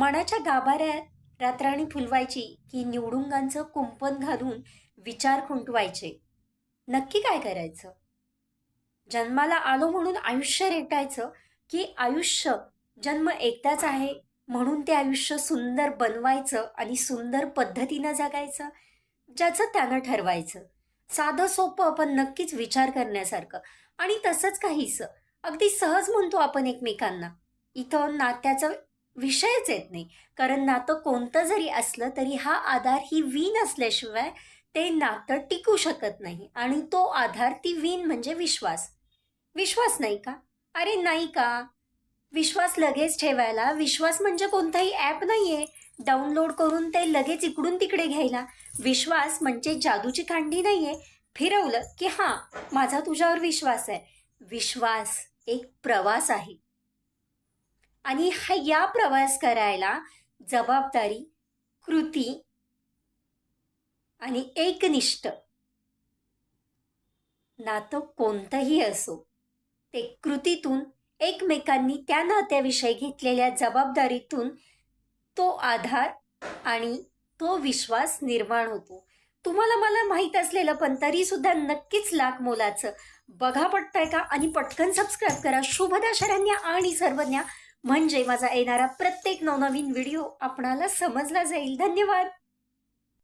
मनाच्या गाभाऱ्यात रात्राणी फुलवायची की निवडुंगांचं कुंपण घालून विचार खुंटवायचे. नक्की काय करायचं? जन्माला आलो म्हणून आयुष्य रेटायचं की आयुष्य जन्म एकदाच आहे म्हणून ते आयुष्य सुंदर बनवायचं आणि सुंदर पद्धतीनं जगायचं? ज्याचं त्यानं ठरवायचं. साधं सोपं पण नक्कीच विचार करण्यासारखं आणि तसंच काहीसं. अगदी सहज म्हणतो आपण एकमेकांना. इथं नात्याचं विषयच येत नाही. कारण नातं कोणतं जरी असलं तरी हा आधार ही वीण असल्याशिवाय ते नातं टिकू शकत नाही. आणि तो आधार ती वीण म्हणजे विश्वास. विश्वास नाही का? अरे नाही का? विश्वास लगेच ठेवायला. विश्वास म्हणजे कोणताही ॲप नाही आहे डाउनलोड करून ते लगेच इकडून तिकडे घ्यायला. विश्वास म्हणजे जादूची कांडी नाही आहे फिरवलं की हां माझा तुझ्यावर विश्वास आहे. विश्वास एक प्रवास आहे. आणि हा या प्रवास करायला जबाबदारी कृती आणि एकनिष्ठ नातं कोणतंही असो ते कृतीतून एकमेकांनी त्या नात्याविषयी घेतलेल्या जबाबदारीतून तो आधार आणि तो विश्वास निर्माण होतो. तुम्हाला मला माहीत असलेलं पण तरी सुद्धा नक्कीच लाख मोलाचं. बघा पटतंय का? आणि पटकन सबस्क्राईब करा. शुभदा शरण्या आणि सर्वज्ञा म्हणजे माझा येणारा प्रत्येक नवनवीन व्हिडिओ आपणाला समजला जाईल. धन्यवाद.